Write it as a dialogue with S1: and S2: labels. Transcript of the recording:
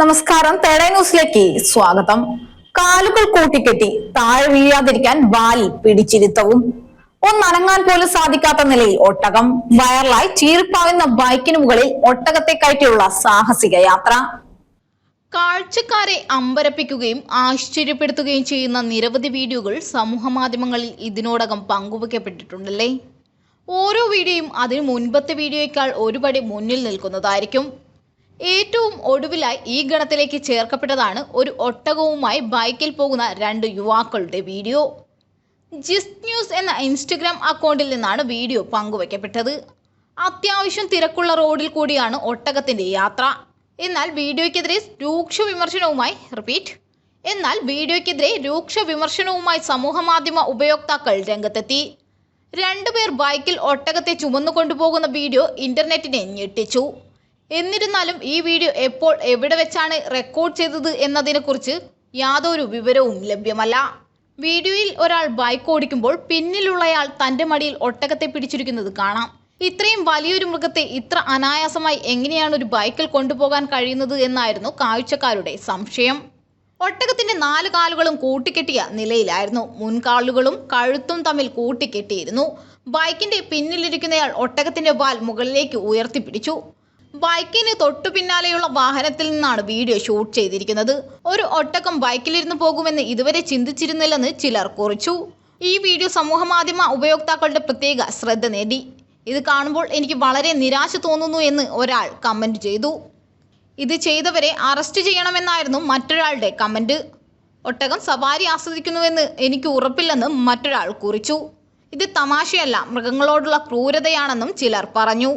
S1: നമസ്കാരം തേട ന്യൂസിലേക്ക് സ്വാഗതം. കാലുകൾ കൂട്ടിക്കെട്ടി താഴെ വീഴാതിരിക്കാൻ വാലിൽ പിടിച്ചിരുത്തവും. ഒന്നനങ്ങാൻ പോലും സാധിക്കാത്ത നിലയിൽ ഒട്ടകം. വയറലായി ചീർപ്പാവുന്ന ബൈക്കിന് മുകളിൽ ഒട്ടകത്തെ കയറ്റിയുള്ള സാഹസിക യാത്ര.
S2: കാഴ്ചക്കാരെ അമ്പരപ്പിക്കുകയും ആശ്ചര്യപ്പെടുത്തുകയും ചെയ്യുന്ന നിരവധി വീഡിയോകൾ സമൂഹ മാധ്യമങ്ങളിൽ ഇതിനോടകം പങ്കുവയ്ക്കപ്പെട്ടിട്ടുണ്ടല്ലേ? ഓരോ വീഡിയോയും അതിന് മുൻപത്തെ വീഡിയോയേക്കാൾ ഒരുപടി മുന്നിൽ നിൽക്കുന്നതായിരിക്കും. ഏറ്റവും ഒടുവിലായി ഈ ഗണത്തിലേക്ക് ചേർക്കപ്പെട്ടതാണ് ഒരു ഒട്ടകവുമായി ബൈക്കിൽ പോകുന്ന രണ്ട് യുവാക്കളുടെ വീഡിയോ. ജിസ്റ്റ് ന്യൂസ് എന്ന ഇൻസ്റ്റഗ്രാം അക്കൗണ്ടിൽ നിന്നാണ് വീഡിയോ പങ്കുവയ്ക്കപ്പെട്ടത് അത്യാവശ്യം തിരക്കുള്ള റോഡിൽ കൂടിയാണ് ഒട്ടകത്തിന്റെ യാത്ര. എന്നാൽ വീഡിയോയ്ക്കെതിരെ രൂക്ഷ വിമർശനവുമായി റിപ്പീറ്റ് എന്നാൽ വീഡിയോയ്ക്കെതിരെ രൂക്ഷ വിമർശനവുമായി സമൂഹമാധ്യമ ഉപയോക്താക്കൾ രംഗത്തെത്തി. രണ്ടുപേർ ബൈക്കിൽ ഒട്ടകത്തെ ചുമന്നു കൊണ്ടുപോകുന്ന വീഡിയോ ഇന്റർനെറ്റിനെ ഞെട്ടിച്ചു. എന്നിരുന്നാലും ഈ വീഡിയോ എപ്പോൾ എവിടെ വെച്ചാണ് റെക്കോർഡ് ചെയ്തത് എന്നതിനെക്കുറിച്ച് യാതൊരു വിവരവും ലഭ്യമല്ല. വീഡിയോയിൽ ഒരാൾ ബൈക്ക് ഓടിക്കുമ്പോൾ പിന്നിലുള്ളയാൾ തന്റെ മടിയിൽ ഒട്ടകത്തെ പിടിച്ചിരിക്കുന്നത് കാണാം. ഇത്രയും വലിയൊരു മൃഗത്തെ ഇത്ര അനായാസമായി എങ്ങനെയാണ് ഒരു ബൈക്കിൽ കൊണ്ടുപോകാൻ കഴിയുന്നത് എന്നായിരുന്നു കാഴ്ചക്കാരുടെ സംശയം. ഒട്ടകത്തിന്റെ നാല് കാലുകളും കൂട്ടിക്കെട്ടിയ നിലയിലായിരുന്നു. മുൻകാലുകളും കഴുത്തും തമ്മിൽ കൂട്ടിക്കെട്ടിയിരുന്നു. ബൈക്കിന്റെ പിന്നിലിരിക്കുന്നയാൾ ഒട്ടകത്തിന്റെ വാൽ മുകളിലേക്ക് ഉയർത്തിപ്പിടിച്ചു. ബൈക്കിന് തൊട്ടു പിന്നാലെയുള്ള വാഹനത്തിൽ നിന്നാണ് വീഡിയോ ഷൂട്ട് ചെയ്തിരിക്കുന്നത്. ഒരു ഒട്ടകം ബൈക്കിലിരുന്ന് പോകുമെന്ന് ഇതുവരെ ചിന്തിച്ചിരുന്നില്ലെന്ന് ചിലർ കുറിച്ചു. ഈ വീഡിയോ സമൂഹമാധ്യമ ഉപയോക്താക്കളുടെ പ്രത്യേക ശ്രദ്ധ നേടി. ഇത് കാണുമ്പോൾ എനിക്ക് വളരെ നിരാശ തോന്നുന്നു എന്ന് ഒരാൾ കമന്റ് ചെയ്തു. ഇത് ചെയ്തവരെ അറസ്റ്റ് ചെയ്യണമെന്നായിരുന്നു മറ്റൊരാളുടെ കമന്റ് ഒട്ടകം സവാരി ആസ്വദിക്കുന്നുവെന്ന് എനിക്ക് ഉറപ്പില്ലെന്ന് മറ്റൊരാൾ കുറിച്ചു. ഇത് തമാശയല്ല മൃഗങ്ങളോടുള്ള ക്രൂരതയാണെന്നും ചിലർ പറഞ്ഞു.